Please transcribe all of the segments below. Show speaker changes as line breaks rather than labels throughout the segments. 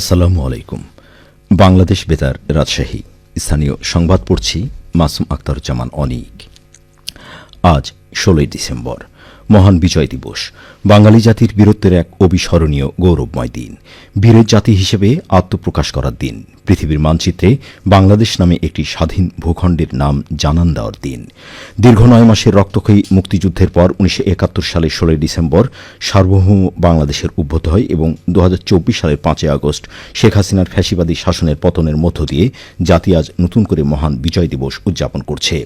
আসসালামু আলাইকুম বাংলাদেশ বেতার রাজশাহী স্থানীয় সংবাদ পড়ছি মাসুম আক্তারুজ্জামান অনিক আজ ষোলোই ডিসেম্বর মহান বিজয় দিবস বাঙালি জাতির বীরত্বের এক অবিস্মরণীয় গৌরবময় দিন বীরের জাতি হিসেবে আত্মপ্রকাশ করার দিন পৃথিবীর মানচিত্রে বাংলাদেশ নামে একটি স্বাধীন ভূখণ্ডের নাম জানান দেওয়ার দিন দীর্ঘ নয় মাসের রক্তক্ষয়ী মুক্তিযুদ্ধের পর উনিশশো একাত্তর সালের ষোলোই ডিসেম্বর সার্বভৌম বাংলাদেশের উদ্ভূত হয় এবং দু সালের পাঁচই আগস্ট শেখ হাসিনার ফ্যাসিবাদী শাসনের পতনের মধ্য দিয়ে জাতি আজ নতুন করে মহান বিজয় দিবস উদযাপন করছে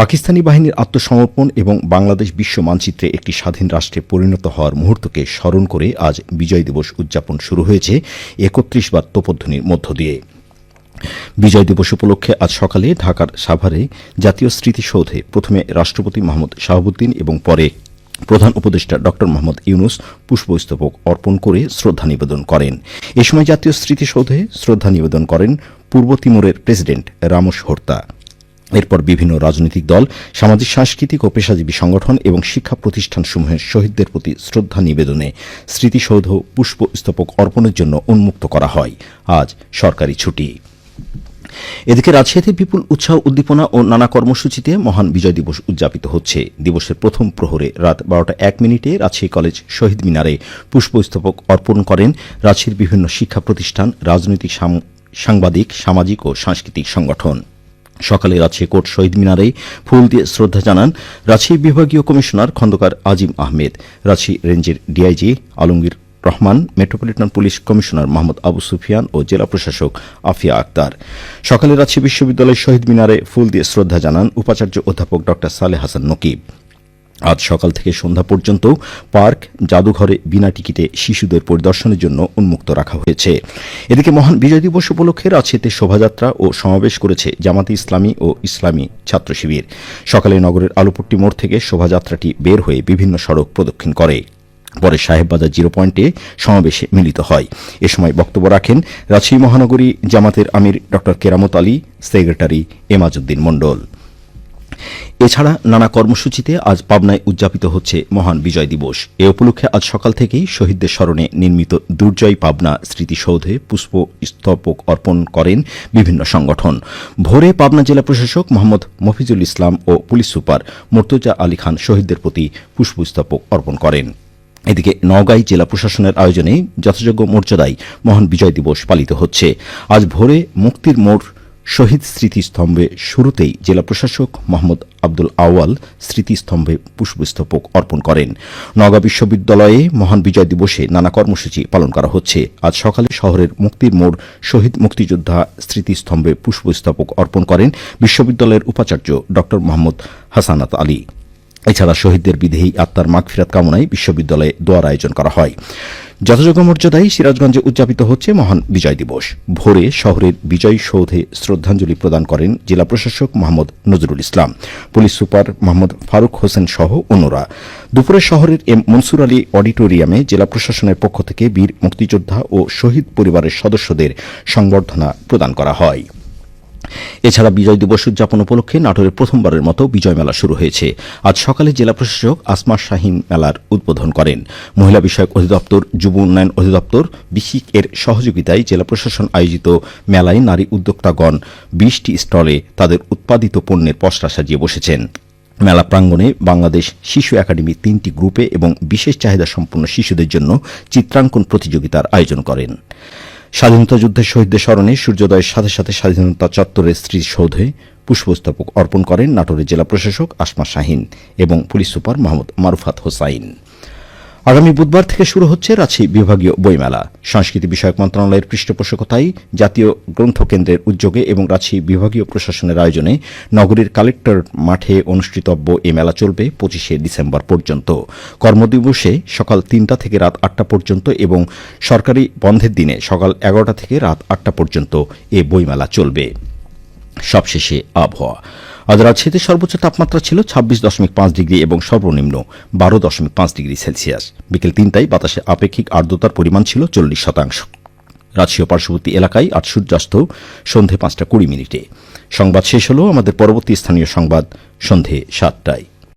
পাকিস্তানি বাহিনীর আত্মসমর্পণ এবং বাংলাদেশ বিশ্ব মানচিত্রে একটি স্বাধীন রাষ্ট্রে পরিণত হওয়ার মুহূর্তকে স্মরণ করে আজ বিজয় দিবস উদযাপন শুরু হয়েছে একত্রিশ বার তোপধ্বনির মধ্য দিয়ে বিজয় দিবস উপলক্ষে আজ সকালে ঢাকার সাভারে জাতীয় স্মৃতিসৌধে প্রথমে রাষ্ট্রপতি মাহমুদ শাহাবুদ্দিন এবং পরে প্রধান উপদেষ্টা ডক্টর মোহাম্মদ ইউনুস পুষ্পস্তবক অর্পণ করে শ্রদ্ধা নিবেদন করেন এ সময় জাতীয় স্মৃতিসৌধে শ্রদ্ধা নিবেদন করেন পূর্ব তিমুরের প্রেসিডেন্ট রামোস হর্তা এরপর বিভিন্ন রাজনৈতিক দল সামাজিক সাংস্কৃতিক ও পেশাজীবী সংগঠন এবং শিক্ষা প্রতিষ্ঠানসমূহের শহীদদের প্রতি শ্রদ্ধা নিবেদনে স্মৃতিসৌধ পুষ্পস্তবক অর্পণের জন্য উন্মুক্ত করা হয় আজ সরকারি ছুটি এদিকে রাজশাহীতে বিপুল উৎসাহ উদ্দীপনা ও নানা কর্মসূচিতে মহান বিজয় দিবস উদযাপিত হচ্ছে দিবসের প্রথম প্রহরে রাত বারোটা এক মিনিটে রাজশাহী কলেজ শহীদ মিনারে পুষ্পস্তবক অর্পণ করেন রাজশাহীর বিভিন্ন শিক্ষা প্রতিষ্ঠান রাজনৈতিক সাংবাদিক সামাজিক ও সাংস্কৃতিক সংগঠন সকালে রাজশাহী কোর্ট শহীদ মিনারে ফুল দিয়ে শ্রদ্ধা জানান রাজশাহী বিভাগীয় কমিশনার খন্দকার আজিম আহমেদ রাজশাহী রেঞ্জের DIG Alamgir Rahman metropolitan police commissioner Mohammad Abu Sufian ও জেলা প্রশাসক আফিয়া আক্তার সকালে রাজশাহী বিশ্ববিদ্যালয়ের শহীদ মিনারে ফুল দিয়ে শ্রদ্ধা জানান উপাচার্য অধ্যাপক ড সালে হাসান নকিব আজ সকাল থেকে সন্ধ্যা পর্যন্ত পার্ক জাদুঘরে বিনা টিকিটে শিশুদের পরিদর্শনের জন্য উন্মুক্ত রাখা হয়েছে এদিকে মহান বিজয় দিবস উপলক্ষে রাজশাহীতে শোভাযাত্রা ও সমাবেশ করেছে জামাতে ইসলামী ও ইসলামী ছাত্র শিবির সকালে নগরের আলুপট্টি মোড় থেকে শোভাযাত্রাটি বের হয়ে বিভিন্ন সড়ক প্রদক্ষিণ করে পরে সাহেববাজার জিরো পয়েন্টে সমাবেশে মিলিত হয় এ সময় বক্তব্য রাখেন রাজশাহী মহানগরী জামাতের আমির ডক্টর কেরামত আলী সেক্রেটারি এমাজউদ্দিন মণ্ডল এছাড়া নানা কর্মসূচিতে আজ পাবনায় উদযাপিত হচ্ছে মহান বিজয় দিবস এ উপলক্ষে আজ সকাল থেকেই শহীদদের স্মরণে নির্মিত দুর্জয় পাবনা স্মৃতিসৌধে পুষ্প স্তবক অর্পণ করেন বিভিন্ন সংগঠন ভোরে পাবনা জেলা প্রশাসক মোহাম্মদ মফিজুল ইসলাম ও পুলিশ সুপার মর্তুজা আলী খান শহীদদের প্রতি পুষ্পস্তবক অর্পণ করেন এদিকে নওগাঁ জেলা প্রশাসনের আয়োজনে যথাযোগ্য মর্যাদায় মহান বিজয় দিবস পালিত হচ্ছে আজ ভোরে মুক্তির মোড় শহীদ স্মৃতিস্তম্ভে শুরুতেই জেলা প্রশাসক মোহাম্মদ আব্দুল আওয়াল স্মৃতিস্তম্ভে পুষ্পস্তবক অর্পণ করেন নওগাঁ বিশ্ববিদ্যালয়ে মহান বিজয় দিবসে নানা কর্মসূচি পালন করা হচ্ছে আজ সকালে শহরের মুক্তির মোড় শহীদ মুক্তিযোদ্ধা স্মৃতিস্তম্ভে পুষ্পস্তবক অর্পণ করেন বিশ্ববিদ্যালয়ের উপাচার্য ড মোহাম্মদ হাসানাত আলী এছাড়া শহীদদের বিদেহী আত্মার মাগফিরাত কামনায় বিশ্ববিদ্যালয়ে দোয়ার আয়োজন করা হয় যথাযোগ্য মর্যাদায় সিরাজগঞ্জে উদযাপিত হচ্ছে মহান বিজয় দিবস ভোরে শহরের বিজয় সৌধে শ্রদ্ধাঞ্জলি প্রদান করেন জেলা প্রশাসক মোহাম্মদ নজরুল ইসলাম পুলিশ সুপার মোহাম্মদ ফারুক হোসেন সহ অন্যরা দুপুরে শহরের এম মনসুর আলী অডিটোরিয়ামে জেলা প্রশাসনের পক্ষ থেকে বীর মুক্তিযোদ্ধা ও শহীদ পরিবারের সদস্যদের সংবর্ধনা প্রদান করা হয় এছাড়া বিজয় দিবস উদযাপন উপলক্ষে নাটোরের প্রথমবারের মতো বিজয় মেলা শুরু হয়েছে আজ সকালে জেলা প্রশাসক আসমার শাহিন মেলার উদ্বোধন করেন মহিলা বিষয়ক অধিদপ্তর যুব উন্নয়ন অধিদপ্তর বিসিক এর সহযোগিতায় জেলা প্রশাসন আয়োজিত মেলায় নারী উদ্যোক্তাগণ বিশটি স্টলে তাদের উৎপাদিত পণ্যের পশরা সাজিয়ে বসেছেন মেলা প্রাঙ্গণে বাংলাদেশ শিশু একাডেমি তিনটি গ্রুপে এবং বিশেষ চাহিদা সম্পন্ন শিশুদের জন্য চিত্রাঙ্কন প্রতিযোগিতার আয়োজন করেন স্বাধীনতা যুদ্ধের শহীদদের স্মরণে সূর্যোদয়ের সাথে সাথে স্বাধীনতা চত্বরের সৌধে পুষ্পস্তবক অর্পণ করেন নাটোরের জেলা প্রশাসক আসমা শাহিন এবং পুলিশ সুপার মোহাম্মদ মারুফাত হোসাইন আগামী বুধবার থেকে শুরু হচ্ছে রাঁচি বিভাগীয় বইমেলা সংস্কৃতি বিষয়ক মন্ত্রণালয়ের পৃষ্ঠপোষকতায় জাতীয় গ্রন্থকেন্দ্রের উদ্যোগে এবং রাঁচি বিভাগীয় প্রশাসনের আয়োজনে নগরীর কালেক্টর মাঠে অনুষ্ঠিতব্য এ মেলা চলবে পঁচিশে ডিসেম্বর পর্যন্ত কর্মদিবসে সকাল তিনটা থেকে রাত আটটা পর্যন্ত এবং সরকারি বন্ধের দিনে সকাল এগারোটা থেকে রাত আটটা পর্যন্ত এ বইমেলা চলবে সবশেষে আবহাওয়া আজ রাজশাহীতে সর্বোচ্চ তাপমাত্রা ছিল ছাব্বিশ দশমিক পাঁচ ডিগ্রি এবং সর্বনিম্ন বারো দশমিক পাঁচ ডিগ্রি সেলসিয়াস বিকেল তিনটায় বাতাসে আপেক্ষিক আর্দ্রতার পরিমাণ ছিল চল্লিশ শতাংশ রাজশীয় পার্শ্ববর্তী এলাকায় আজ সূর্যাস্ত সন্ধে পাঁচটা কুড়ি মিনিটে সংবাদ শেষ হল আমাদের পরবর্তী স্থানীয় সংবাদ সন্ধে সাতটায়